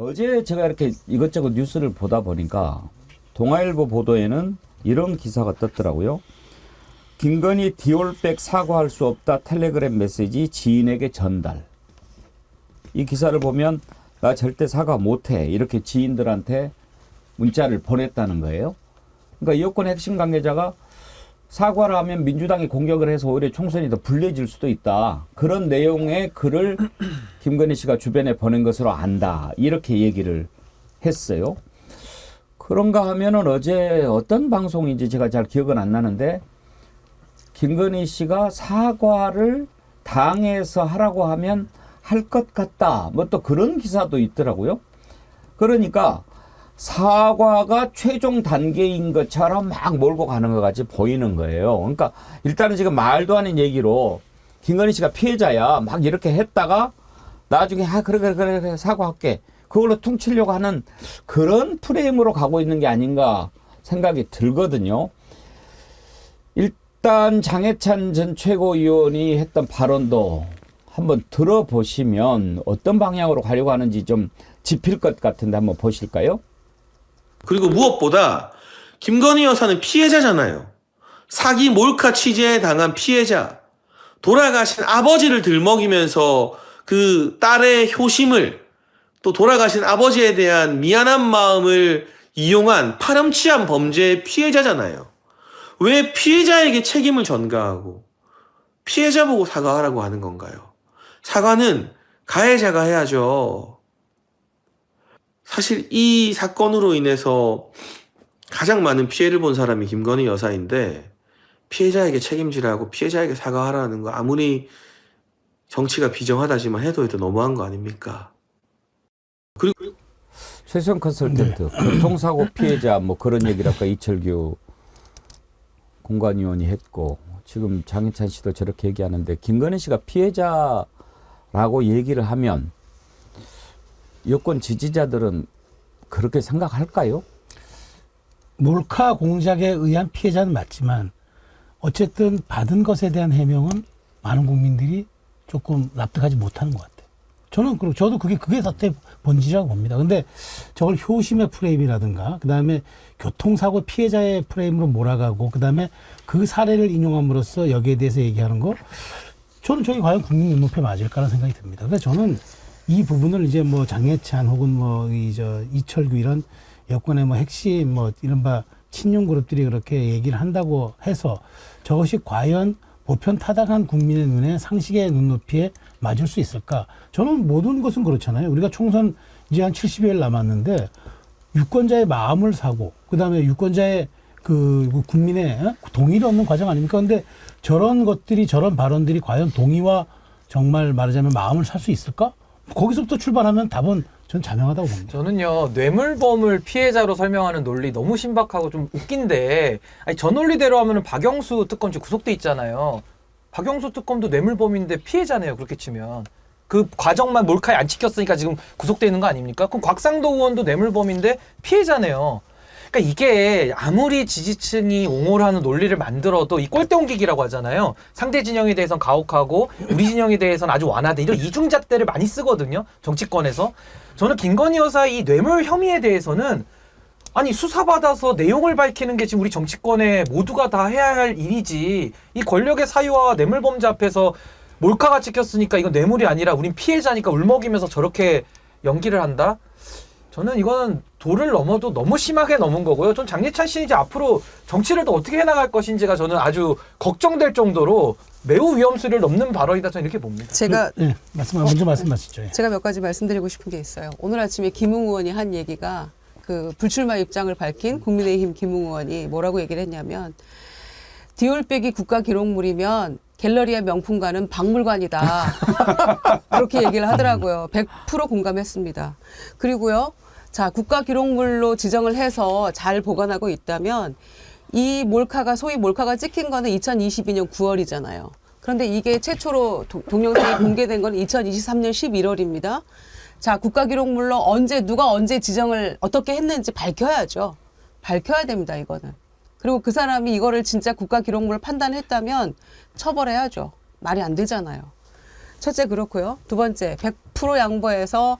어제 제가 이렇게 이것저것 뉴스를 보다 보니까 동아일보 보도에는 이런 기사가 떴더라고요. 김건희 디올백 사과할 수 없다 텔레그램 메시지 지인에게 전달. 이 기사를 보면 나 절대 사과 못해 이렇게 지인들한테 문자를 보냈다는 거예요. 그러니까 여권의 핵심 관계자가 사과를 하면 민주당이 공격을 해서 오히려 총선이 더 불리해질 수도 있다. 그런 내용의 글을 김건희 씨가 주변에 보낸 것으로 안다. 이렇게 얘기를 했어요. 그런가 하면은 어제 어떤 방송인지 제가 잘 기억은 안 나는데 김건희 씨가 사과를 당에서 하라고 하면 할 것 같다. 뭐 또 그런 기사도 있더라고요. 그러니까 사과가 최종 단계인 것처럼 막 몰고 가는 것 같이 보이는 거예요. 그러니까 일단은 지금 말도 아닌 얘기로 김건희 씨가 피해자야. 막 이렇게 했다가 나중에 아 그래 그래 그래, 그래 사과할게. 그걸로 퉁치려고 하는 그런 프레임으로 가고 있는 게 아닌가 생각이 들거든요. 일단 장해찬 전 최고위원이 했던 발언도 한번 들어보시면 어떤 방향으로 가려고 하는지 좀 짚힐 것 같은데 한번 보실까요? 그리고 무엇보다 김건희 여사는 피해자잖아요. 사기 몰카 취재에 당한 피해자. 돌아가신 아버지를 들먹이면서 그 딸의 효심을 또 돌아가신 아버지에 대한 미안한 마음을 이용한 파렴치한 범죄의 피해자잖아요. 왜 피해자에게 책임을 전가하고 피해자 보고 사과하라고 하는 건가요? 사과는 가해자가 해야죠. 사실 이 사건으로 인해서 가장 많은 피해를 본 사람이 김건희 여사인데 피해자에게 책임지라고 피해자에게 사과하라는 거 아무리 정치가 비정하다지만 해도 해도 너무한 거 아닙니까? 그리고 최수영 컨설턴트 교통사고 피해자 뭐 그런 얘기를 아까 이철규 공관위원이 했고 지금 장희찬 씨도 저렇게 얘기하는데 김건희 씨가 피해자라고 얘기를 하면 여권 지지자들은 그렇게 생각할까요? 몰카 공작에 의한 피해자는 맞지만 어쨌든 받은 것에 대한 해명은 많은 국민들이 조금 납득하지 못하는 것 같아요. 저는 그리고 저도 그게 그게 사태 본질이라고 봅니다. 근데 저걸 효심의 프레임이라든가 그다음에 교통사고 피해자의 프레임으로 몰아가고 그다음에 그 사례를 인용함으로써 여기에 대해서 얘기하는 거 저는 저게 과연 국민 눈높이에 맞을까라는 생각이 듭니다. 그래서 저는 이 부분을 이제 뭐 장해찬 혹은 뭐 이 저 이철규 이런 여권의 뭐 핵심 뭐 이른바 친윤 그룹들이 그렇게 얘기를 한다고 해서 저것이 과연 보편 타당한 국민의 눈에 상식의 눈높이에 맞을 수 있을까? 저는 모든 것은 그렇잖아요. 우리가 총선 이제 한 70여일 남았는데 유권자의 마음을 사고 그다음에 유권자의 그 국민의 어? 동의를 얻는 과정 아닙니까? 근데 저런 것들이 저런 발언들이 과연 동의와 정말 말하자면 마음을 살 수 있을까? 거기서부터 출발하면 답은 전 자명하다고 봅니다. 저는요 뇌물범을 피해자로 설명하는 논리 너무 신박하고 좀 웃긴데 아니 저 논리대로 하면은 박영수 특검 지금 구속돼 있잖아요. 박영수 특검도 뇌물범인데 피해자네요 그렇게 치면 그 과정만 몰카에 안 찍혔으니까 지금 구속돼 있는 거 아닙니까? 그럼 곽상도 의원도 뇌물범인데 피해자네요. 그러니까 이게 아무리 지지층이 옹호를 하는 논리를 만들어도 이 꼴대 옮기기라고 하잖아요. 상대 진영에 대해서는 가혹하고 우리 진영에 대해서는 아주 완화돼. 이런 이중잣대를 많이 쓰거든요. 정치권에서. 저는 김건희 여사 이 뇌물 혐의에 대해서는 아니 수사받아서 내용을 밝히는 게 지금 우리 정치권에 모두가 다 해야 할 일이지. 이 권력의 사유와 뇌물범죄 앞에서 몰카가 찍혔으니까 이건 뇌물이 아니라 우린 피해자니까 울먹이면서 저렇게 연기를 한다? 저는 이거는 도를 넘어도 너무 심하게 넘은 거고요. 전 장례찬 씨는 이제 앞으로 정치를 또 어떻게 해나갈 것인지가 저는 아주 걱정될 정도로 매우 위험수를 넘는 발언이다 저는 이렇게 봅니다. 제가 예, 말씀 먼저 말씀하시죠. 예. 제가 몇 가지 말씀드리고 싶은 게 있어요. 오늘 아침에 김웅 의원이 한 얘기가 그 불출마 입장을 밝힌 국민의힘 김웅 의원이 뭐라고 얘기를 했냐면 디올백이 국가 기록물이면 갤러리아 명품관은 박물관이다. 그렇게 얘기를 하더라고요. 100% 공감했습니다. 그리고요. 자, 국가 기록물로 지정을 해서 잘 보관하고 있다면 이 몰카가 소위 몰카가 찍힌 거는 2022년 9월이잖아요. 그런데 이게 최초로 도- 동영상이 공개된 건 2023년 11월입니다. 자, 국가 기록물로 언제 누가 언제 지정을 어떻게 했는지 밝혀야죠. 밝혀야 됩니다, 이거는. 그리고 그 사람이 이거를 진짜 국가 기록물 판단했다면 처벌해야죠. 말이 안 되잖아요. 첫째 그렇고요. 두 번째, 100% 양보해서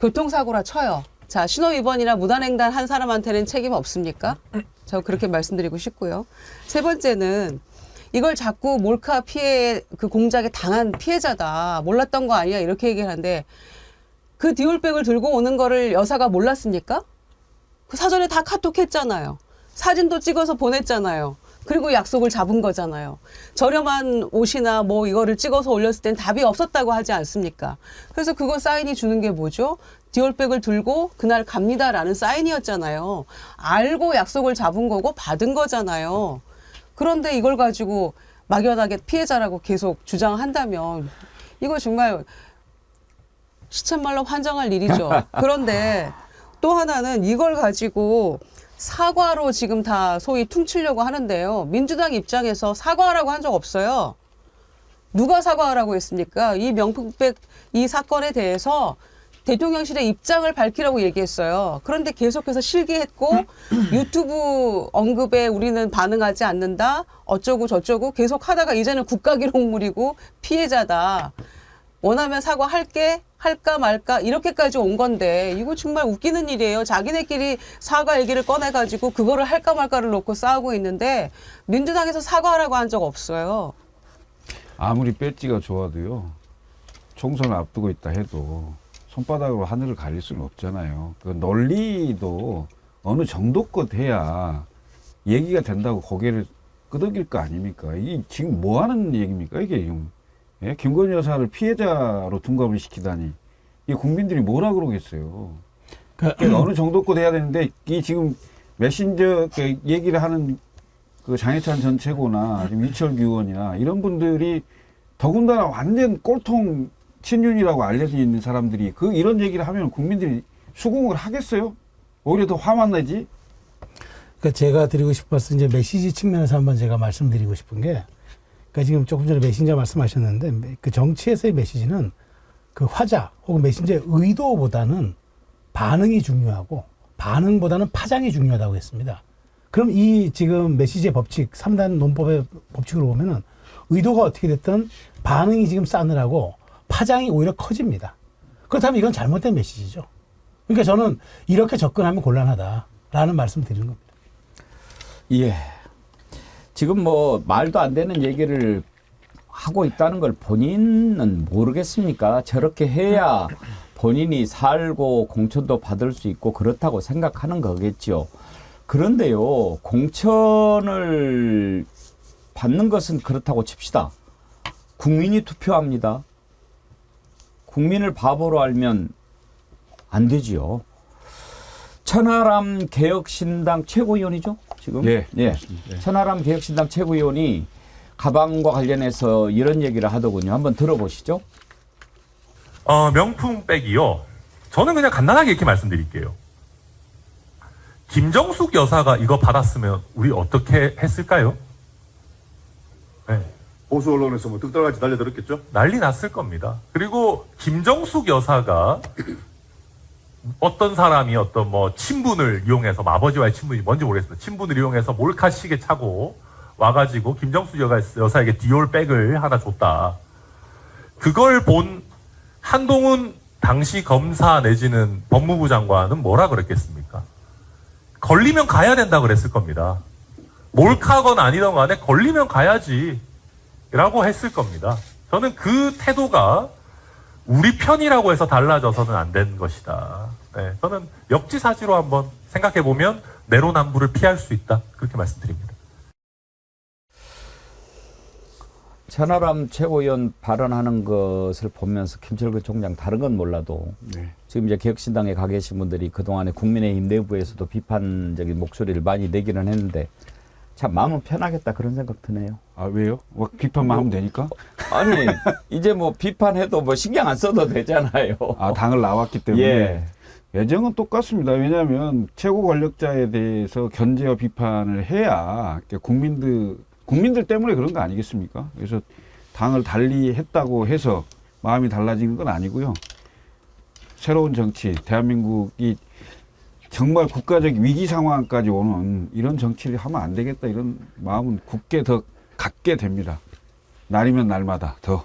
교통사고라 쳐요. 자, 신호 위반이나 무단횡단 한 사람한테는 책임 없습니까? 저 그렇게 말씀드리고 싶고요. 세 번째는 이걸 자꾸 몰카 피해 그 공작에 당한 피해자다. 몰랐던 거 아니야. 이렇게 얘기를 하는데 그 디올백을 들고 오는 거를 여사가 몰랐습니까? 그 사전에 다 카톡했잖아요. 사진도 찍어서 보냈잖아요. 그리고 약속을 잡은 거잖아요. 저렴한 옷이나 뭐 이거를 찍어서 올렸을 땐 답이 없었다고 하지 않습니까? 그래서 그거 사인이 주는 게 뭐죠? 디올백을 들고 그날 갑니다라는 사인이었잖아요. 알고 약속을 잡은 거고 받은 거잖아요. 그런데 이걸 가지고 막연하게 피해자라고 계속 주장한다면 이거 정말 시쳇말로 환장할 일이죠. 그런데 또 하나는 이걸 가지고 사과로 지금 다 소위 퉁치려고 하는데요. 민주당 입장에서 사과하라고 한 적 없어요. 누가 사과하라고 했습니까? 이 명품백 이 사건에 대해서 대통령실의 입장을 밝히라고 얘기했어요. 그런데 계속해서 실기했고 유튜브 언급에 우리는 반응하지 않는다. 어쩌고 저쩌고 계속 하다가 이제는 국가기록물이고 피해자다. 원하면 사과할게 할까 말까 이렇게까지 온 건데 이거 정말 웃기는 일이에요. 자기네끼리 사과 얘기를 꺼내가지고 그거를 할까 말까를 놓고 싸우고 있는데 민주당에서 사과하라고 한 적 없어요. 아무리 배지가 좋아도요. 총선을 앞두고 있다 해도 손바닥으로 하늘을 가릴 수는 없잖아요. 그 논리도 어느 정도껏 해야 얘기가 된다고 고개를 끄덕일 거 아닙니까? 이게 지금 뭐 하는 얘기입니까? 이게 지금 예? 김건희 여사를 피해자로 둔갑을 시키다니 이 국민들이 뭐라 그러겠어요. 그, 그러니까 어느 정도껏 해야 되는데 이 지금 메신저 그 얘기를 하는 그 장해찬 전 최고나 지금 이철규 의원이나 이런 분들이 더군다나 완전 꼴통 친윤이라고 알려져 있는 사람들이 그 이런 얘기를 하면 국민들이 수긍을 하겠어요? 오히려 더 화만 나지? 그러니까 제가 드리고 싶어서 이제 메시지 측면에서 한번 제가 말씀드리고 싶은 게, 그러니까 지금 조금 전에 메신저 말씀하셨는데 그 정치에서의 메시지는 그 화자 혹은 메신저의 의도보다는 반응이 중요하고 반응보다는 파장이 중요하다고 했습니다. 그럼 이 지금 메시지의 법칙, 3단 논법의 법칙으로 보면은 의도가 어떻게 됐든 반응이 지금 싸늘하고 파장이 오히려 커집니다. 그렇다면 이건 잘못된 메시지죠. 그러니까 저는 이렇게 접근하면 곤란하다라는 말씀 드리는 겁니다. 예. 지금 뭐 말도 안 되는 얘기를 하고 있다는 걸 본인은 모르겠습니까? 저렇게 해야 본인이 살고 공천도 받을 수 있고 그렇다고 생각하는 거겠지요. 그런데요, 공천을 받는 것은 그렇다고 칩시다. 국민이 투표합니다. 국민을 바보로 알면 안 되지요. 천하람 개혁신당 최고위원이죠, 지금? 예, 예. 예. 천하람 개혁신당 최고위원이 가방과 관련해서 이런 얘기를 하더군요. 한번 들어보시죠. 어, 명품백이요. 저는 그냥 간단하게 이렇게 말씀드릴게요. 김정숙 여사가 이거 받았으면 우리 어떻게 했을까요? 네, 보수 언론에서 뭐 득달같이 달려들었겠죠? 난리 났을 겁니다. 그리고 김정숙 여사가 어떤 사람이 어떤 뭐 친분을 이용해서 뭐 아버지와의 친분이 뭔지 모르겠습니다. 친분을 이용해서 몰카 시계 차고 와가지고 여사, 여사에게 디올 백을 하나 줬다. 그걸 본 한동훈 당시 검사 내지는 법무부 장관은 뭐라 그랬겠습니까? 걸리면 가야 된다 그랬을 겁니다. 몰카건 아니던 간에 걸리면 가야지. 라고 했을 겁니다. 저는 그 태도가 우리 편이라고 해서 달라져서는 안 되는 것이다. 네, 저는 역지사지로 한번 생각해 보면 내로남불을 피할 수 있다. 그렇게 말씀드립니다. 천하람 최고위원 발언하는 것을 보면서 김철구 총장 다른 건 몰라도 네. 지금 이제 개혁신당에 가 계신 분들이 그동안에 국민의힘 내부에서도 비판적인 목소리를 많이 내기는 했는데 참 마음은 편하겠다 그런 생각 드네요. 아 왜요? 뭐 비판만 하면 되니까? 아니 이제 뭐 비판해도 뭐 신경 안 써도 되잖아요. 아 당을 나왔기 때문에 예. 예정은 똑같습니다. 왜냐하면 최고 권력자에 대해서 견제와 비판을 해야 국민들 국민들 때문에 그런 거 아니겠습니까? 그래서 당을 달리 했다고 해서 마음이 달라지는 건 아니고요. 새로운 정치, 대한민국이 정말 국가적 위기 상황까지 오는 이런 정치를 하면 안 되겠다 이런 마음은 굳게 더 갖게 됩니다. 날이면 날마다 더.